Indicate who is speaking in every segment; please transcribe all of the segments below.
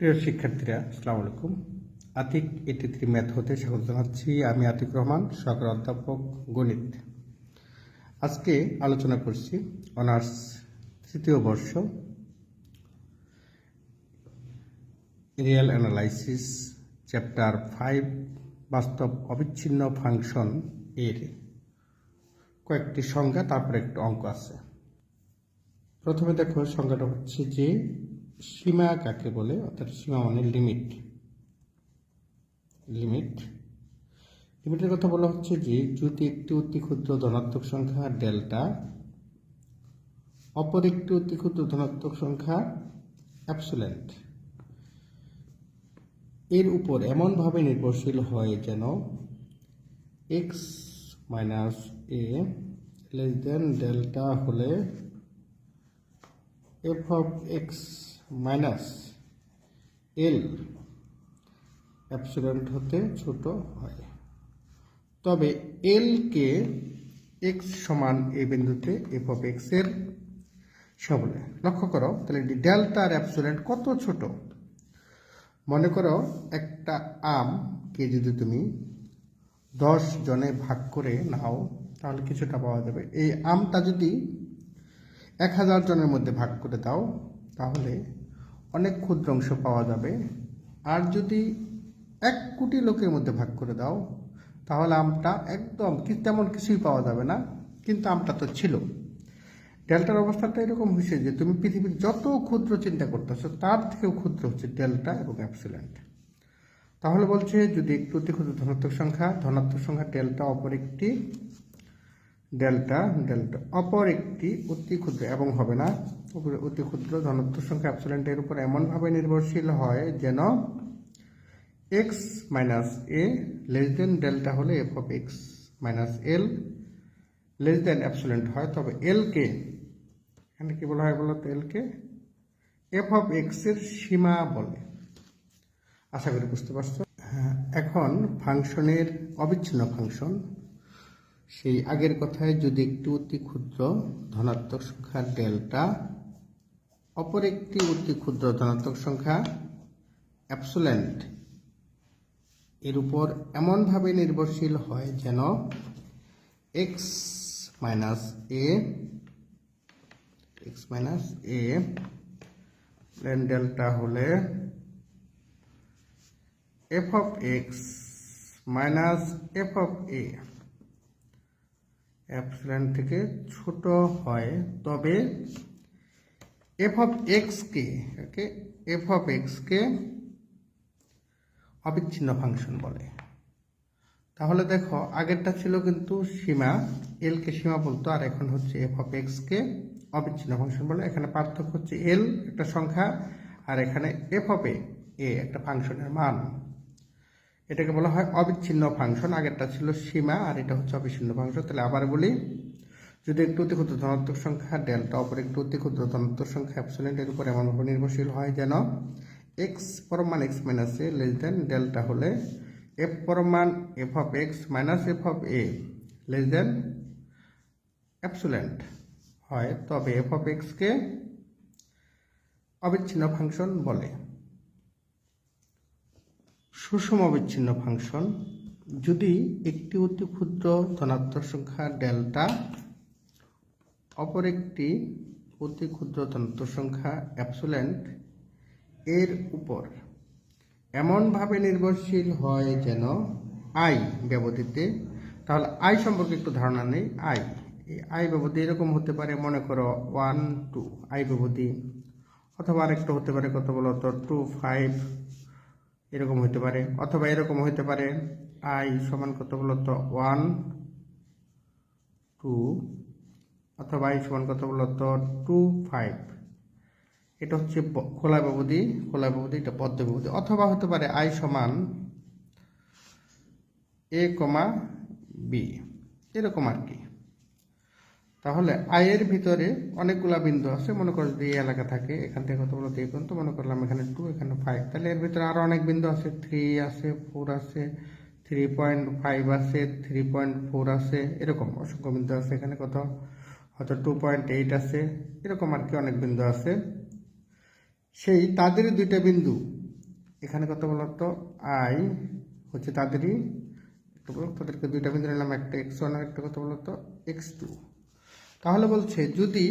Speaker 1: প্রিয় শিক্ষার্থীরা, আসসালামু আলাইকুম। আতিক এইটি থ্রি ম্যাথ হতে স্বাগত জানাচ্ছি। আমি আতিক রহমান, সহকারী অধ্যাপক, গণিত। আজকে আলোচনা করছি অনার্স তৃতীয় বর্ষ, রিয়েল অ্যানালাইসিস, চ্যাপ্টার ফাইভ, বাস্তব অবিচ্ছিন্ন ফাংশন এর কয়েকটি সংজ্ঞা, তারপরে একটি অঙ্ক আছে। প্রথমে দেখো, সংজ্ঞাটা হচ্ছে যে সীমা কাকে বলে? অর্থাৎ সীমা মানে লিমিট লিমিট লিমিটের কথা বলা হচ্ছে যে, যদি একটি অতি ক্ষুদ্র ধনাত্মক সংখ্যা ডেল্টা, অপর একটি অতি ক্ষুদ্র ধনাত্মক সংখ্যা অ্যাপসুলেন্ট এর উপর এমনভাবে নির্ভরশীল হয় যেন x minus a less than delta হলে f of x minus l epsilon হতে ছোট হয়। তবে এল কে এক্স সমান এই বিন্দুতে এফ অফ এক্সের সবলে। লক্ষ্য করো, তাহলে ডেল্টা আর অ্যাপসিলেন্ট কত ছোট? মনে করো একটা আমকে যদি তুমি দশ জনে ভাগ করে নাও, তাহলে কিছুটা পাওয়া যাবে। এই আমটা যদি এক হাজার জনের মধ্যে ভাগ করে দাও, তাহলে অনেক ক্ষুদ্র অংশ পাওয়া যাবে। আর যদি এক কোটি লোকের মধ্যে ভাগ করে দাও, তাহলে আমটা একদম তেমন কিছুই পাওয়া যাবে না, কিন্তু আমটা তো ছিল। ডেল্টার অবস্থাটা এরকম হয়েছে যে তুমি পৃথিবীর যত ক্ষুদ্র চিন্তা করতেছো, তার থেকেও ক্ষুদ্র হচ্ছে ডেল্টা এবং অ্যাপসিলেন্ট তাহলে বলছে যদি একটু অতি ক্ষুদ্র ধনাত্মক সংখ্যা ধনাত্মক সংখ্যা ডেল্টা অপর একটি, ডেল্টা ডেল্টা অপর একটি অতি ক্ষুদ্র এবং হবে না। অতি ক্ষুদ্র ধনাত্মক সংখ্যা অ্যাপসিলেন্টের উপর এমনভাবে নির্ভরশীল হয় যেন x minus a less than delta হলে f of x minus l less than epsilon হয়। তবে এলকে এখানে কি বলা হয় বলতো? এলকে এফ অফ এক্সের সীমা বলে। আশা করি বুঝতে পারছ। হ্যাঁ, এখন ফাংশনের অবিচ্ছিন্ন ফাংশন সেই আগের কথায় যদি একটি অতি ক্ষুদ্র ধনাত্মক সংখ্যা ডেল্টা অপর একটি অতি ক্ষুদ্র ধনাত্মক সংখ্যা অ্যাপসুলেন্ট এর উপর এমনভাবে নির্ভরশীল হয় যেন x minus a x minus a plane delta হলে f of x minus f of a epsilon থেকে ছোট হয়, তবে এফ অফ এক্সকে ওকে এফ অফ এক্সকে অবিচ্ছিন্ন ফাংশন বলে। তাহলে দেখো, আগেরটা ছিল কিন্তু সীমা এলকে সীমা বলতো, আর এখন হচ্ছে এফ অফ এক্সকে অবিচ্ছিন্ন ফাংশন বলে। এখানে পার্থক্য হচ্ছে এল একটা সংখ্যা, আর এখানে এফ অফ এ একটা ফাংশনের মান। এটাকে বলা হয় অবিচ্ছিন্ন ফাংশন। আগেরটা ছিল সীমা, আর এটা হচ্ছে অবিচ্ছিন্ন ফাংশন। তাহলে আবার বলি যদি একটু অতি ক্ষুদ্র ধনাত্মক সংখ্যা ডেল্টা অপর একটু অতি ক্ষুদ্র ধনাত্মক সংখ্যা অ্যাপসিলেন্টের উপর এমনভাবে নির্ভরশীল হয় যেন x পরমান x minus a less than delta হলে f পরমান f of x minus f of a less than epsilon হয়, তবে এফ অফ এক্সকে অবিচ্ছিন্ন ফাংশন বলে। সুষম অবিচ্ছিন্ন ফাংশন, যদি একটি অতি ক্ষুদ্র ধনাত্মক সংখ্যা ডেল্টা অপর একটি অতি ক্ষুদ্র ধনাত্মক সংখ্যা অ্যাপসুলেন্ট এর উপর এমনভাবে নির্ভরশীল হয় যেন আই ব্যবধিতে। তাহলে আই সম্পর্কে একটু ধারণা নেই, আই। এই আই ব্যবধি এরকম হতে পারে, মনে করো ওয়ান, টু, আই ব্যবধি। অথবা আরেকটা হতে পারে, কত বলতো টু, ফাইভ, এরকম হতে পারে। অথবা এরকম হতে পারে, আই সমান কত বলতো ওয়ান, টু অথবা আই সমান কত বলতো টু ফাইভ এটা হচ্ছে খোলা ব্যবধি খোলা ব্যবধি, এটা পদ্ম ব্যবধি। অথবা হতে পারে আই সমান এ কমা বি এরকম আর কি। তাহলে আয়ের ভিতরে অনেকগুলা বিন্দু আছে, মনে করো যদি এই এলাকা থাকে, এখান থেকে কত বলতো এই পর্যন্ত মনে করলাম এখানে টু এখানে ফাইভ তাহলে এর ভিতরে আরও অনেক বিন্দু আছে থ্রি আছে ফোর আছে থ্রি পয়েন্ট ফাইভ আছে থ্রি পয়েন্ট ফোর আছে, এরকম অসংখ্য বিন্দু আছে। এখানে কত? হয়তো টু পয়েন্ট এইট আছে এরকম আর কি অনেক বিন্দু আছে। সেই তাদেরই দুইটা বিন্দু। এখানে কত বলতো? আই হচ্ছে তাদেরই। বলো, তাদেরকে দুইটা বিন্দু নিলাম একটা এক্স ওয়ান আর একটা কত বলতো? এক্স টু তাহলে বলছে যদি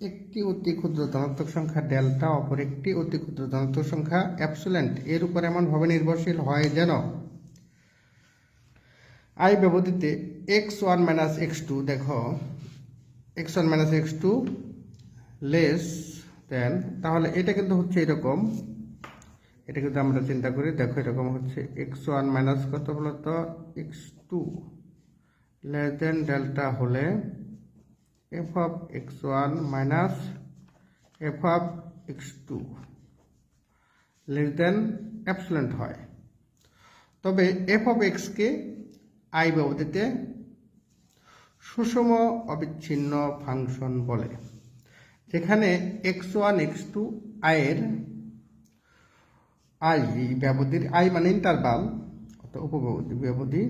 Speaker 1: একটি অতি ক্ষুদ্র ধনাত্মক সংখ্যা ডেল্টা অপর একটি অতি ক্ষুদ্র ধনাত্মক সংখ্যা অ্যাপসুলেন্ট এর উপর এমনভাবে নির্ভরশীল হয় যেন I ব্যবধিতে x one minus x two দেখো x one minus x two less than তাহলে এটা কিন্তু হচ্ছে এরকম। এটা কিন্তু আমরা চিন্তা করি, দেখো এরকম হচ্ছে এক্স ওয়ান মাইনাস কত বলতো x two less than delta হলে f of x one minus f of x two less than epsilon হয়। তবে এফ অফ এক্সকে আই ব্যবধিতে সুষম অবিচ্ছিন্ন ফাংশন বলে, যেখানে এক্স ওয়ান, এক্স টু আয়ের আই ব্যবধির আই মানে ইন্টারভাল অর্থাৎ উপব্যবধি ব্যবধি,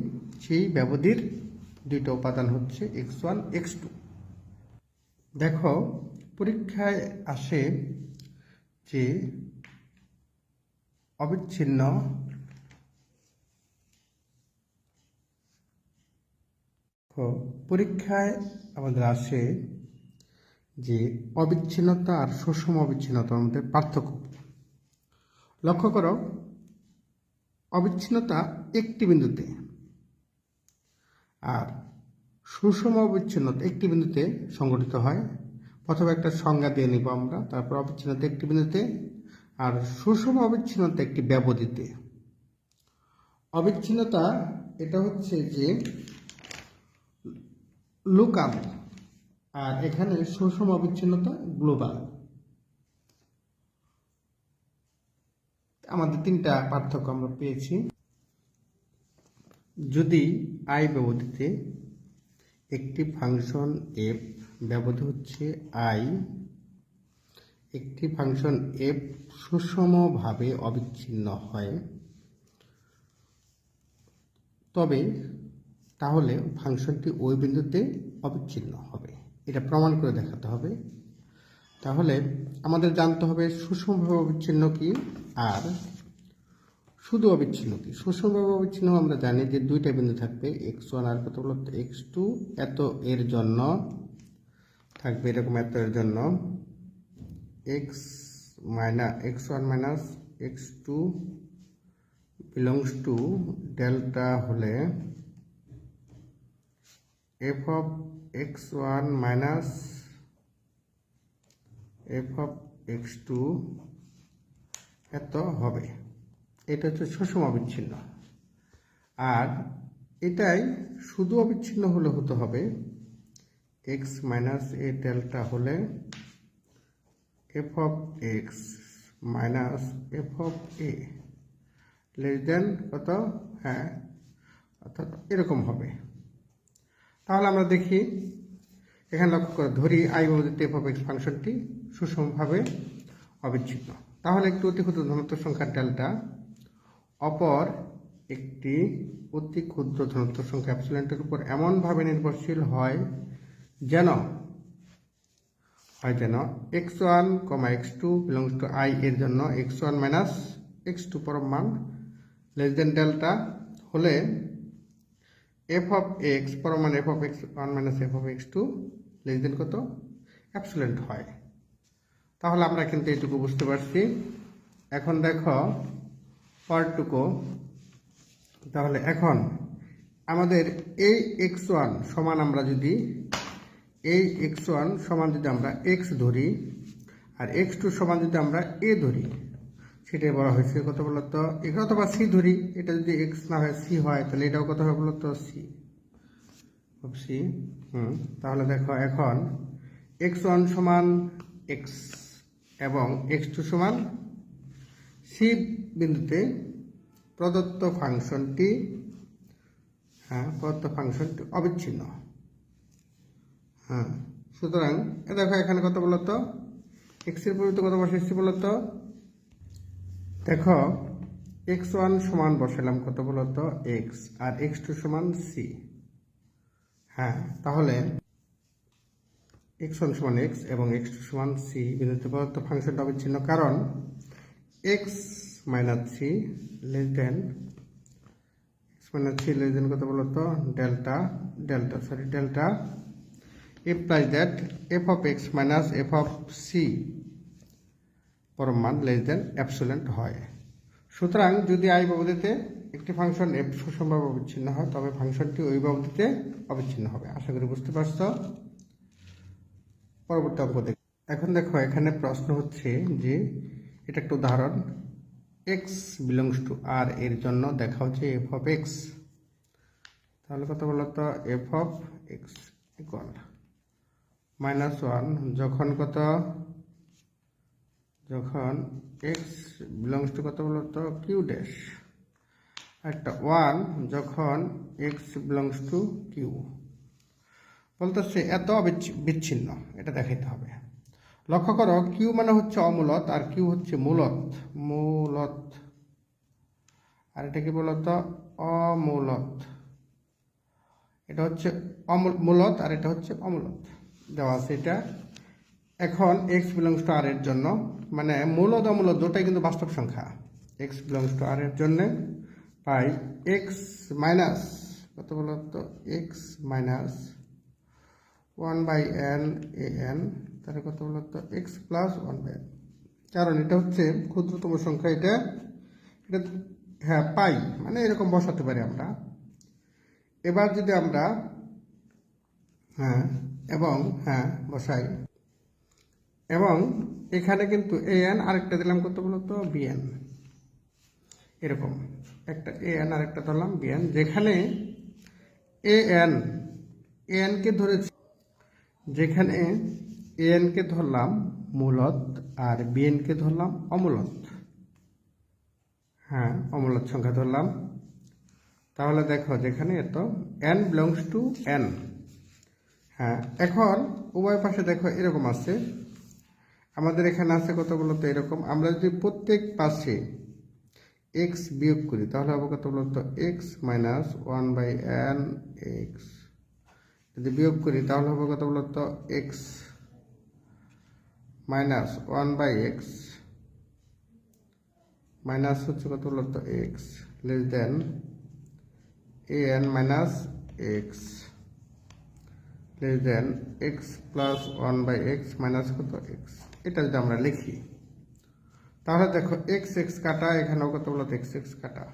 Speaker 1: সেই ব্যবধির দুইটা উপাদান হচ্ছে এক্স ওয়ান, এক্স টু। দেখো, পরীক্ষায় আসে যে অবিচ্ছিন্ন তো পরীক্ষায় আমাদের আসে যে অবিচ্ছিন্নতা আর সুষম অবিচ্ছিন্নতার মধ্যে পার্থক্য। লক্ষ্য করো, অবিচ্ছিন্নতা একটি বিন্দুতে আর সুষম অবিচ্ছিন্নতা একটি বিন্দুতে সংগঠিত হয়। প্রথমে একটা সংজ্ঞা দিয়ে নিব আমরা, তারপর অবিচ্ছিন্নতা একটি বিন্দুতে আর সুষম অবিচ্ছিন্নতা একটি ব্যবধিতে। অবিচ্ছিন্নতা এটা হচ্ছে যে লোকাল আর এখানে সুষম অবিচ্ছিন্নতা গ্লোবাল আমাদের তিনটা পার্থক্য আমরা পেয়েছি। যদি আই ব্যবধিতে একটি ফাংশন এফ ব্যবধি হচ্ছে আই একটি ফাংশন এফ সুষমভাবে অবিচ্ছিন্ন হয়, তবে তাহলে ফাংশনটি ওই বিন্দুতে অবিচ্ছিন্ন হবে। এটা প্রমাণ করে দেখাতে হবে। তাহলে আমাদের জানতে হবে সুষমভাবে অবিচ্ছিন্ন কি আর শুধু অবিচ্ছিন্ন কি? সুষমভাবে অবিচ্ছিন্ন আমরা জানি যে দুইটা বিন্দু থাকবে এক্স ওয়ান আর কত বলতো এক্স টু এত এর জন্য থাকবে এরকম এত এর জন্য। X minus x one minus x two belongs to delta হলে x one minus f of x two এত হবে। এটা হচ্ছে সুষম অবিচ্ছিন্ন। আর এটাই শুধু অবিচ্ছিন্ন হলে হতে হবে। এক্স মাইনাস এ ডেল্টা হলে f of x minus f of a less than কত? হ্যাঁ অর্থাৎ এরকম হবে। তাহলে আমরা দেখি, এখানে লক্ষ্য করে ধরি, আই বলতে এফ অফ এক্স ফাংশনটি সুষমভাবে অবিচ্ছিন্ন। তাহলে একটি অতি ক্ষুদ্র ধনাত্মক সংখ্যার ডেল্টা, অপর একটি অতি ক্ষুদ্র ধনাত্মক সংখ্যা অ্যাপসিলেন্টের উপর এমনভাবে নির্ভরশীল হয় যেন হয় যেন x one comma x two belongs to I এর জন্য x one minus x two পরম মান লেস দেন ডেল্টা হলে f of x পরমান f of x one minus f of x two less than কত? অ্যাপসুলেন্ট হয়। তাহলে আমরা কিন্তু এইটুকু বুঝতে পারছি। এখন দেখো পরটুকু তাহলে এখন আমাদের এই এক্স ওয়ান সমান আমরা যদি, এই এক্স ওয়ান সমান যদি আমরা এক্স ধরি, আর এক্স টু সমান যদি আমরা এ ধরি সেটাই বলা হয়েছে। কত বলতো এখানে অথবা সি ধরি। এটা যদি এক্স না হয়, সি হয়, তাহলে এটাও কত হবে বলতো সি সি হুম, তাহলে দেখো এখন এক্স ওয়ান সমান এক্স এবং এক্স টু সমান সি বিন্দুতে প্রদত্ত ফাংশনটি হ্যাঁ প্রদত্ত ফাংশনটি অবিচ্ছিন্ন। হ্যাঁ সুতরাং এ দেখো এখানে কত বলতো এক্সের পরিবর্তে কত বসে বসেছি বলতো দেখো এক্স ওয়ান সমান বসালাম কত বলতো এক্স আর এক্স টু সমান সি হ্যাঁ তাহলে এক্স ওয়ান সমান এক্স এবং এক্স টু সমান সি বিন্দুতে প্রদত্ত কারণ x minus three less than x minus three less than কত বলতো delta delta sorry delta implies that f of x minus f of c পরম মান লেস দেন অ্যাবসোলেন্ট হয়। সুতরাং যদি আই বাবদিতে একটি ফাংশন এফ সুষমভাবে অবিচ্ছিন্ন হয়, তবে ফাংশনটি ওই বাবদিতে অবিচ্ছিন্ন হবে। আশা করি বুঝতে পারছ? পরবর্তী অঙ্ক দেখ। এখন দেখো, এখানে প্রশ্ন হচ্ছে যে এটা একটা উদাহরণ। এক্স বিলংস টু আর এর জন্য দেখা হচ্ছে এফ অফ এক্স তাহলে কত বলতো f of x equal minus one যখন কত? যখন এক্স বিলংস টু কত বলতো কিউ ড্যাশ একটা ওয়ান যখন এক্স বিলংস টু কিউ বলতেছে এত বিচ্ছিন্ন, এটা দেখাইতে হবে। লক্ষ্য করো কিউ মানে হচ্ছে অমূলত আর কিউ হচ্ছে মূলত। মূলত। আর এটা কি বলতো অমূলত। এটা হচ্ছে অমূল- মূলত আর এটা হচ্ছে অমূলত। দেওয়া আছে এটা। এখন এক্স বিলংস টু আর এর জন্য মানে মূলত অমূলত দুটাই কিন্তু বাস্তব সংখ্যা। এক্স বিলংস টু আর এর জন্য পাই এক্স মাইনাস কত বলতো x minus one by n a n তাহলে কত বলতো x plus one by n কারণ এটা হচ্ছে ক্ষুদ্রতম সংখ্যা, এটা এটা হ্যাঁ পাই মানে এরকম বসাতে পারি আমরা। এবার যদি আমরা হ্যাঁ এবং হ্যাঁ বসাই। এবং এখানে কিন্তু এ এন আরেকটা দিলাম কত বলতো বিএন এরকম। একটা এ এন আরেকটা ধরলাম বিএন যেখানে এ এন এ এনকে ধরেছি, যেখানে এ এনকে ধরলাম মূলত আর বিএনকে ধরলাম অমূলত। হ্যাঁ অমূলত সংখ্যা ধরলাম। তাহলে দেখো যেখানে এত এন বিলংস টু এন হ্যাঁ এখন উভয় পাশে দেখো এরকম আছে। আমাদের এখানে আছে কত বলতো এরকম। আমরা যদি প্রত্যেক পাশে এক্স বিয়োগ করি, তাহলে হবে কত বলতো x minus one by n x যদি বিয়োগ করি, তাহলে হবে কত বলতো x minus one by x minus হচ্ছে কত বলতো x less than a n minus x less than x plus one by x minus কত এক্স এটা যদি আমরা লিখি, তাহলে দেখো এক্স এক্স কাটা, এখানেও কত বলতো এক্স এক্স কাটা।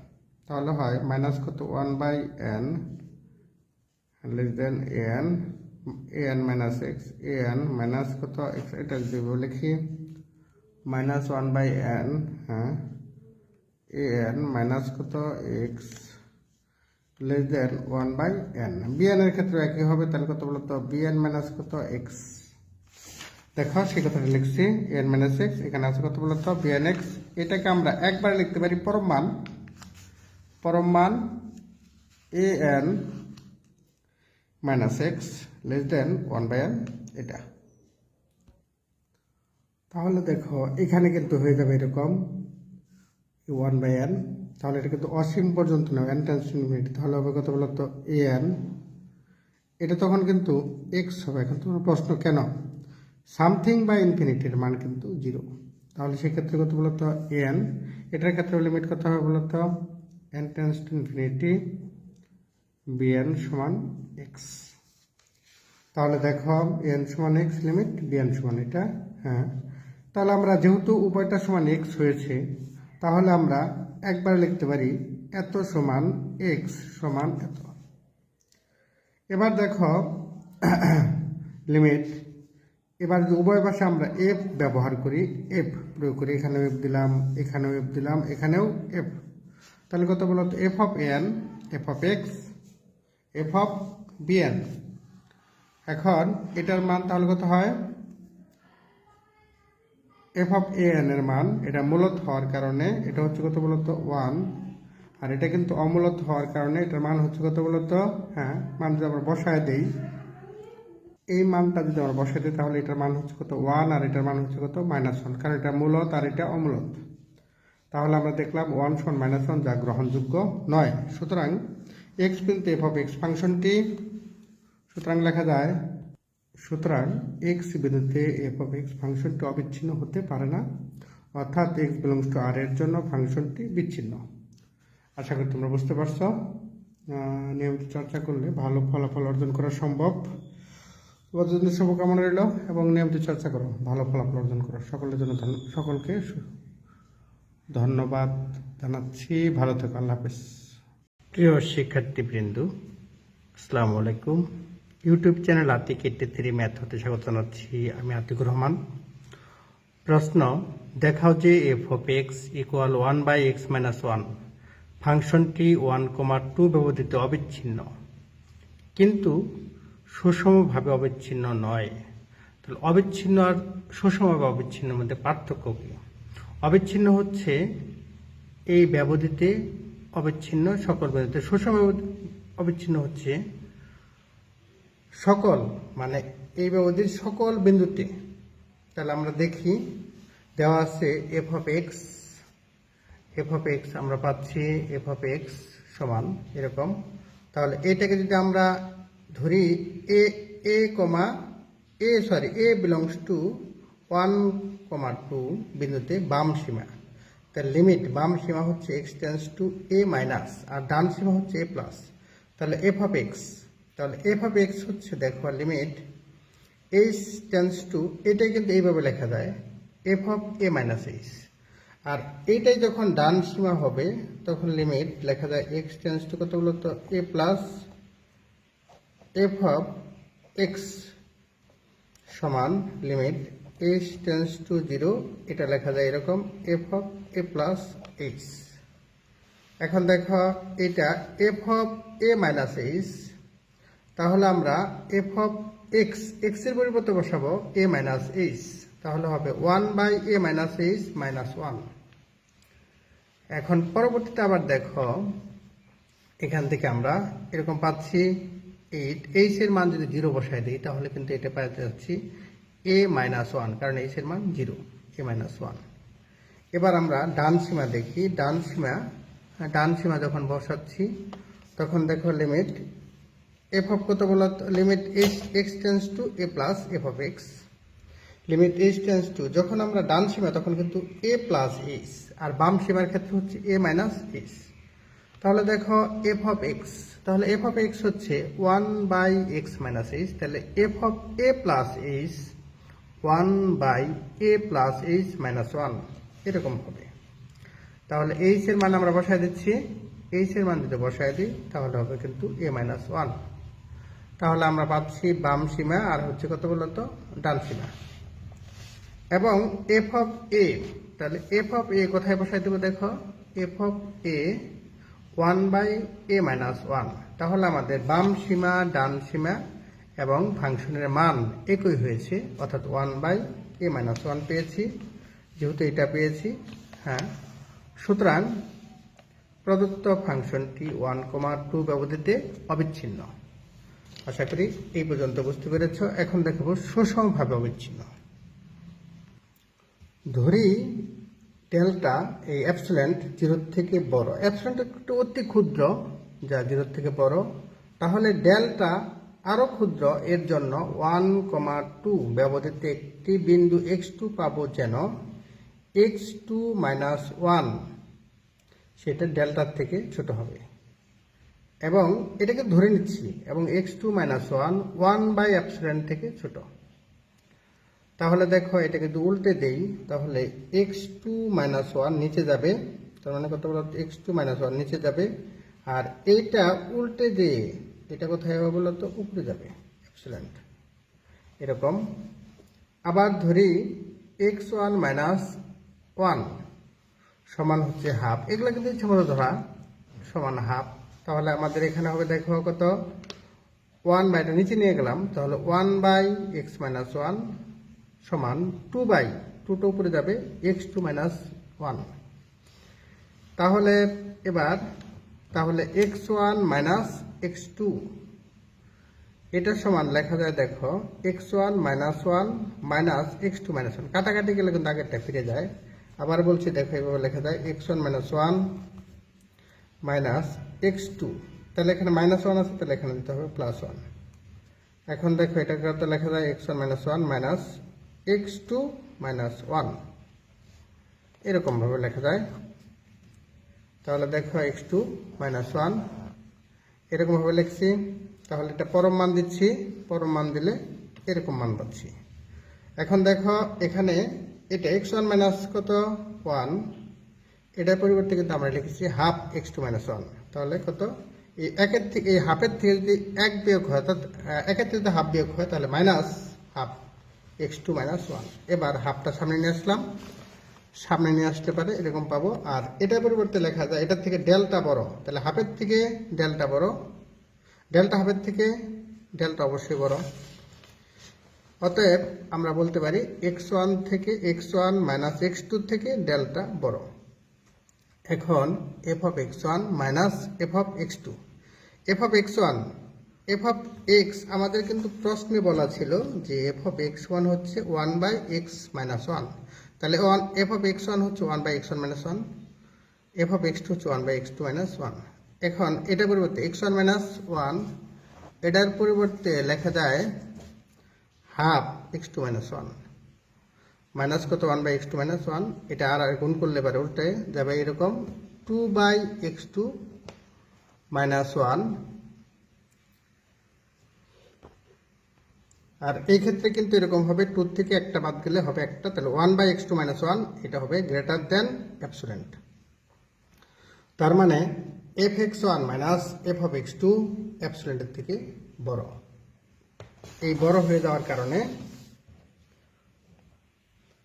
Speaker 1: তাহলে হয় মাইনাস কত? One by n less than n n minus x n minus কত এক্স এটা যদি লিখি মাইনাস ওয়ান বাই এন হ্যাঁ এ এন মাইনাস কত x less than one by n b n এর ক্ষেত্রে একই হবে, তাহলে কত বলতো? বিএন মাইনাস কত? এক্স দেখো, সেই কথাটা লিখছি এন মাইনাস এক্স এখানে আছে কত বলতো? বিএন এক্স এটাকে আমরা একবার লিখতে পারি পরম মান। পরম মান a n minus x less than one by n এটা। তাহলে দেখো, এখানে কিন্তু হয়ে যাবে এরকম ওয়ান বাই এন তাহলে এটা কিন্তু অসীম পর্যন্ত নেবে এন টেন্স ইনফিনিটি তাহলে হবে কত বলতো? এ এন এটা তখন কিন্তু এক্স হবে। এখন তোমার প্রশ্ন কেন? সামথিং বা ইনফিনিটির মান কিন্তু জিরো। তাহলে সেক্ষেত্রে কত বলতো? এন এটার ক্ষেত্রে লিমিট কত হবে বলতো? N tends to infinity b n সমান এক্স তাহলে দেখো এন সমান এক্স লিমিট বিএন সমান এটা হ্যাঁ। তাহলে আমরা যেহেতু উপায়টা সমান এক্স হয়েছে, তাহলে আমরা একবার লিখতে পারি, এত সমান এক্স সমান এত। এবার দেখো লিমিট এবার উভয় পাশে আমরা এফ ব্যবহার করি এফ প্রয়োগ করি, এখানেও এফ দিলাম, এখানেও এফ দিলাম, এখানেও এফ তাহলে কত বলতো f of n f of x f of b n এখন এটার মান তাহলে কত হয়? এফ অফ এ এন এর মান, এটা মূলত হওয়ার কারণে, এটা হচ্ছে কত বলতো? ওয়ান আর এটা কিন্তু অমূলত হওয়ার কারণে, এটার মান হচ্ছে কত বলতো? হ্যাঁ মান যদি আমরা বসায় দেই, এই মানটা যদি আমরা বসাই দিই, তাহলে এটার মান হচ্ছে কত? ওয়ান আর এটার মান হচ্ছে কত? মাইনাস ওয়ান কারণ এটা মূলত আর এটা অমূলত। তাহলে আমরা দেখলাম ওয়ান সমান মাইনাস ওয়ান যা গ্রহণযোগ্য নয়। সুতরাং এক্স কিন্তু এফ অফ এক্স ফাংশনটি, সুতরাং লেখা যায় সুতরাং এক্স বিরুদ্ধে এফ অফ এক্স ফাংশনটি অবিচ্ছিন্ন হতে পারে না, অর্থাৎ এক্স বিলংস টু আর এর জন্য ফাংশনটি বিচ্ছিন্ন। আশা করি তোমরা বুঝতে পারছ। নিয়মিত চর্চা করলে ভালো ফলাফল অর্জন করা সম্ভব। জন্য শুভকামনা রইল এবং নিয়মিত চর্চা করো, ভালো ফলাফল অর্জন করো। সকলের জন্য সকলকে ধন্যবাদ জানাচ্ছি। ভালো থেকো, আল্লাহ হাফেজ। প্রিয় শিক্ষার্থীবৃন্দ, আসসালামু আলাইকুম। YouTube channel Atik eighty three math হতে স্বাগত জানাচ্ছি আমি আতিকুর রহমান। প্রশ্ন দেখাও যে f of x equal one by x minus one ফাংশনটি ওয়ান কমা টু ব্যবহৃত অবিচ্ছিন্ন। কিন্তু সুষমভাবে অবিচ্ছিন্ন নয়। তাহলে অবিচ্ছিন্ন আর সুষমভাবে অবিচ্ছিন্নের মধ্যে পার্থক্য কী? অবিচ্ছিন্ন হচ্ছে এই ব্যবধিতে অবিচ্ছিন্ন, সকল ব্যবধিতে সুষম অবিচ্ছিন্ন হচ্ছে সকল মানে এই ব্যবধির সকল বিন্দুতে। তাহলে আমরা দেখি, দেওয়া আছে f of x f of x আমরা পাচ্ছি এফ অফ এক্স সমান এরকম। তাহলে এটাকে যদি আমরা ধরি, a a comma, a sorry a belongs to one comma two বিন্দুতে বাম সীমা। তার লিমিট বাম সীমা হচ্ছে x tends to a minus আর ডান সীমা হচ্ছে এ প্লাস তাহলে এফ অফ এক্স তাহলে এফ এক্স হচ্ছে, দেখো লিমিট এইচ টেন্স টু এটাই কিন্তু এইভাবে লেখা যায় f of a minus h আর এইটাই যখন ডান সীমা হবে, তখন লিমিট লেখা যায় এক্স টেন্স টু কত বলতো? A plus f of x সমান limit h tends to zero এটা লেখা যায় এরকম f of a plus h এখন দেখো, এটা f of a minus h তাহলে আমরা এফ অফ এক্স এক্সের পরিবর্তে বসাবো এ মাইনাস এইচ তাহলে হবে one by a minus h minus one এখন পরবর্তীতে আবার দেখো, এখান থেকে আমরা এরকম পাচ্ছি এইট এইচ এর মান যদি জিরো বসাই দিই, তাহলে কিন্তু এটা পাইতে যাচ্ছি এ মাইনাস ওয়ান কারণ এইচ এর মান জিরো এ মাইনাস ওয়ান এবার আমরা ডান সীমা দেখি, ডান সীমা ডান সীমা যখন বসাচ্ছি, তখন দেখো লিমিট এফ অফ কত বলো limit h x tends to a plus f of x limit h tends to যখন আমরা ডান সীমা, তখন কিন্তু এ প্লাস এইচ আর বাম সীমার ক্ষেত্রে হচ্ছে এ মাইনাস এইচ তাহলে দেখো এফ অফ এক্স তাহলে এফ অফ এক্স হচ্ছে one by x minus h তাহলে f of a plus h one by a plus h minus one এরকম হবে। তাহলে এইচ এর মান আমরা বসায় দিচ্ছি এইচ এর মান যদি বসায় দিই, তাহলে হবে কিন্তু এ মাইনাস ওয়ান তাহলে আমরা পাচ্ছি বাম সীমা আর হচ্ছে কত বলতো ডান সীমা এবং এফ অফ এ তাহলে এফ অফ এ কোথায় বসাই দেবো দেখো? F of a one by a minus one তাহলে আমাদের বাম সীমা ডান সীমা এবং ফাংশনের মান একই হয়েছে, অর্থাৎ one by a minus one পেয়েছি, যেহেতু এটা পেয়েছি হ্যাঁ। সুতরাং প্রদত্ত ফাংশনটি ওয়ান কমা টু ব্যবধিতে অবিচ্ছিন্ন। আশা করি এই পর্যন্ত বুঝতে পেরেছ। এখন দেখব সুষমভাবে অবিচ্ছিন্ন। ধরি ডেল্টা এই অ্যাপসিলেন্ট জিরোর থেকে বড়। অ্যাপসিলেন্ট একটু অতি ক্ষুদ্র, যা জিরোর থেকে বড়। তাহলে ডেলটা আরও ক্ষুদ্র, এর জন্য ওয়ান কমা টু ব্যবধিতে একটি বিন্দু এক্স টু পাবো যেন এক্স টু মাইনাস ওয়ান। সেটা ডেল্টার থেকে ছোট হবে। এবং এটাকে ধরে নিচ্ছি, এবং x two minus one one by epsilon থেকে ছোট। তাহলে দেখো এটাকে যদি উল্টে দেই, তাহলে এক্স টু মাইনাস ওয়ান নিচে যাবে, তার মানে কত বলো এক্স টু মাইনাস ওয়ান নিচে যাবে, আর এইটা উল্টে দিয়ে এটা কোথায় হবে বলো তো উপরে যাবে এক্সেলেন্ট এরকম। আবার ধরি এক্স ওয়ান মাইনাস ওয়ান সমান হচ্ছে হাফ এগুলো কিন্তু ইচ্ছে মতো ধরা, সমান হাফ তাহলে আমাদের এখানে হবে, দেখো কত? ওয়ান বাইটা নিচে নিয়ে গেলাম। তাহলে one by x minus one সমান টু বাই টুটা উপরে যাবে এক্স টু মাইনাস ওয়ান তাহলে এবার, তাহলে x one minus x two এটা সমান লেখা যায়, দেখো x one minus one minus x two minus one কাটাকাটি গেলে কিন্তু আগেরটা ফিরে যায়। আবার বলছি, দেখো এভাবে লেখা যায় x one minus one minus x two. তাহলে এখানে মাইনাস ওয়ান আছে, তাহলে এখানে দিতে হবে প্লাস ওয়ান। এখন দেখো, এটা করতে লেখা যায়? X one minus one minus x two minus one. এরকমভাবে লেখা যায়। তাহলে দেখো, এক্স টু মাইনাস ওয়ান। এরকমভাবে লিখছি। তাহলে এটা পরম মান দিচ্ছি। পরম মান দিলে এরকম মান পাচ্ছি। এখন দেখো, এখানে এটা এক্স ওয়ান মাইনাস কত? ওয়ান। এটার পরিবর্তে কিন্তু আমরা লিখেছি half x two minus one. তাহলে কত? এই একের থেকে এই হাফের থেকে যদি এক বিয়োগ হয়, অর্থাৎ একের থেকে যদি হাফ বিয়োগ হয়, তাহলে minus half x two minus one. এবার হাফটা সামনে নিয়ে আসলাম। সামনে নিয়ে আসতে পারে, এরকম পাবো। আর এটার পরিবর্তে লেখা যায়, এটার থেকে ডেল্টা বড়। তাহলে হাফের থেকে ডেল্টা বড়। ডেল্টা হাফের থেকে ডেল্টা অবশ্যই বড়। অতএব আমরা বলতে পারি এক্স ওয়ান থেকে x one minus x two থেকে ডেল্টা বড়। এখন f of x one minus f of x two f of x one f of x আমাদের কিন্তু প্রশ্নে বলা ছিল যে এফ অফ এক্স ওয়ান হচ্ছে one by x minus one তাহলে one f of x one হচ্ছে one by x one minus one f of x two হচ্ছে one by x two minus one এখন এটার পরিবর্তে এক্স ওয়ান মাইনাস ওয়ান এটার পরিবর্তে লেখা যায় half x two minus one minus কত? One by x two minus one এটা আর গুণ করলে পারে, উল্টে যাবে এরকম। Two by x two minus one আর এই ক্ষেত্রে কিন্তু এরকম হবে টু থেকে একটা বাদ গেলে হবে একটা। তাহলে one by x two minus one এটা হবে গ্রেটার দেন অ্যাপসুলেন্ট তার মানে f x one minus f of x two অ্যাপসুলেন্টের থেকে বড়। এই বড় হয়ে যাওয়ার কারণে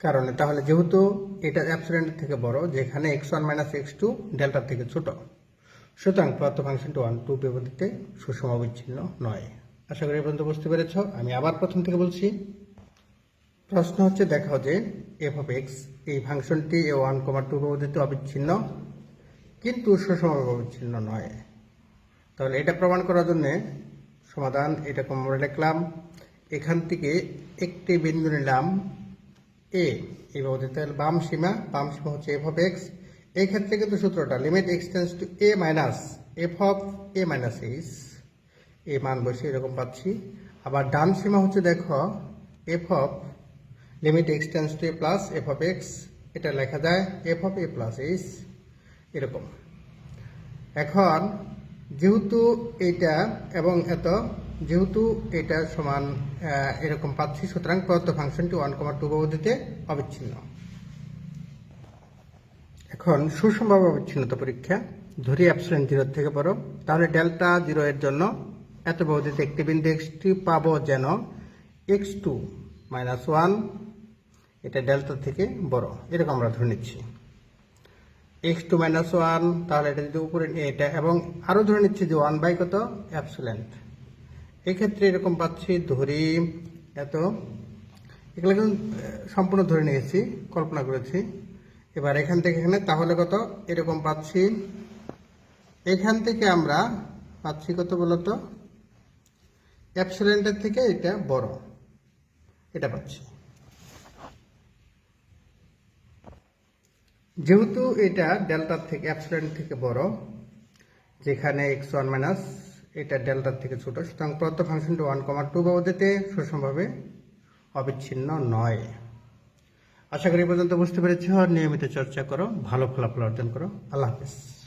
Speaker 1: কারণে তাহলে যেহেতু এটা অ্যাপসিলেন্টের থেকে বড়, যেখানে x one minus x two ডেল্টার থেকে ছোট, সুতরাং প্রদত্ত ফাংশনটি ওয়ান টু বিপরীতে সুষম অবিচ্ছিন্ন নয়। আশা করি পর্যন্ত বুঝতে পেরেছ। আমি আবার প্রথম থেকে বলছি, প্রশ্ন হচ্ছে, দেখাও যে এফ অফ এক্স এই ফাংশনটি এ ওয়ান কমা টু বিপরীতে অবিচ্ছিন্ন, কিন্তু সুষমভাবে অবিচ্ছিন্ন নয়। তাহলে এটা প্রমাণ করার জন্য সমাধান এটা কম লিখলাম, এখান থেকে একটি বিন্দু নিলাম এ এই বাবদে তাহলে বাম সীমা বাম সীমা হচ্ছে এফ অফ এক্স এই ক্ষেত্রে কিন্তু সূত্রটা limit x tends to a minus f of a minus h এ মান বসে এরকম পাচ্ছি। আবার ডান সীমা হচ্ছে দেখো f of limit x tends to a plus f of x এটা লেখা যায় f of a plus h এরকম। এখন, যেহেতু এটা এবং এত যেহেতু এটা সমান এরকম পাচ্ছি, সুতরাং প্রদত্ত ফাংশনটি ওয়ান কমা টু ব্যবধিতে অবিচ্ছিন্ন। এখন সুষমভাবে অবিচ্ছিন্নতা পরীক্ষা। ধরি অ্যাপসিলেন্ট জিরো থেকে বড়। তাহলে ডেল্টা জিরো এর জন্য এত ব্যবধিতে একটি বিন্দু এক্সটি পাবো যেন এক্স টু মাইনাস ওয়ান এটা ডেল্টা থেকে বড়। এরকম আমরা ধরে নিচ্ছি। এক্স টু মাইনাস ওয়ান তাহলে এটা যদি উপরে, এটা এবং আরও ধরে নিচ্ছি যে ওয়ান বাই কত? অ্যাপসুলেন্ট এক্ষেত্রে এরকম পাচ্ছি ধরি, এত। এগুলো কিন্তু সম্পূর্ণ ধরে নিয়েছি, কল্পনা করেছি। এবার এখান থেকে এখানে, তাহলে কত? এরকম পাচ্ছি। এখান থেকে আমরা পাচ্ছি কত বলতো? অ্যাপসুলেন্টের থেকে এটা বড়। এটা পাচ্ছি। যেহেতু এটা ডেল্টার থেকে অ্যাপসিলন থেকে বড়, যেখানে এক্স ওয়ান মাইনাস এটা ডেল্টার থেকে ছোট। সুতরাং প্রদত্ত ফাংশনটি ওয়ান কমার টু বাবদেতে সুষমভাবে অবিচ্ছিন্ন নয়। আশা করি পর্যন্ত বুঝতে পেরেছ। নিয়মিত চর্চা করো, ভালো ফলাফল অর্জন করো। আল্লাহ হাফিজ।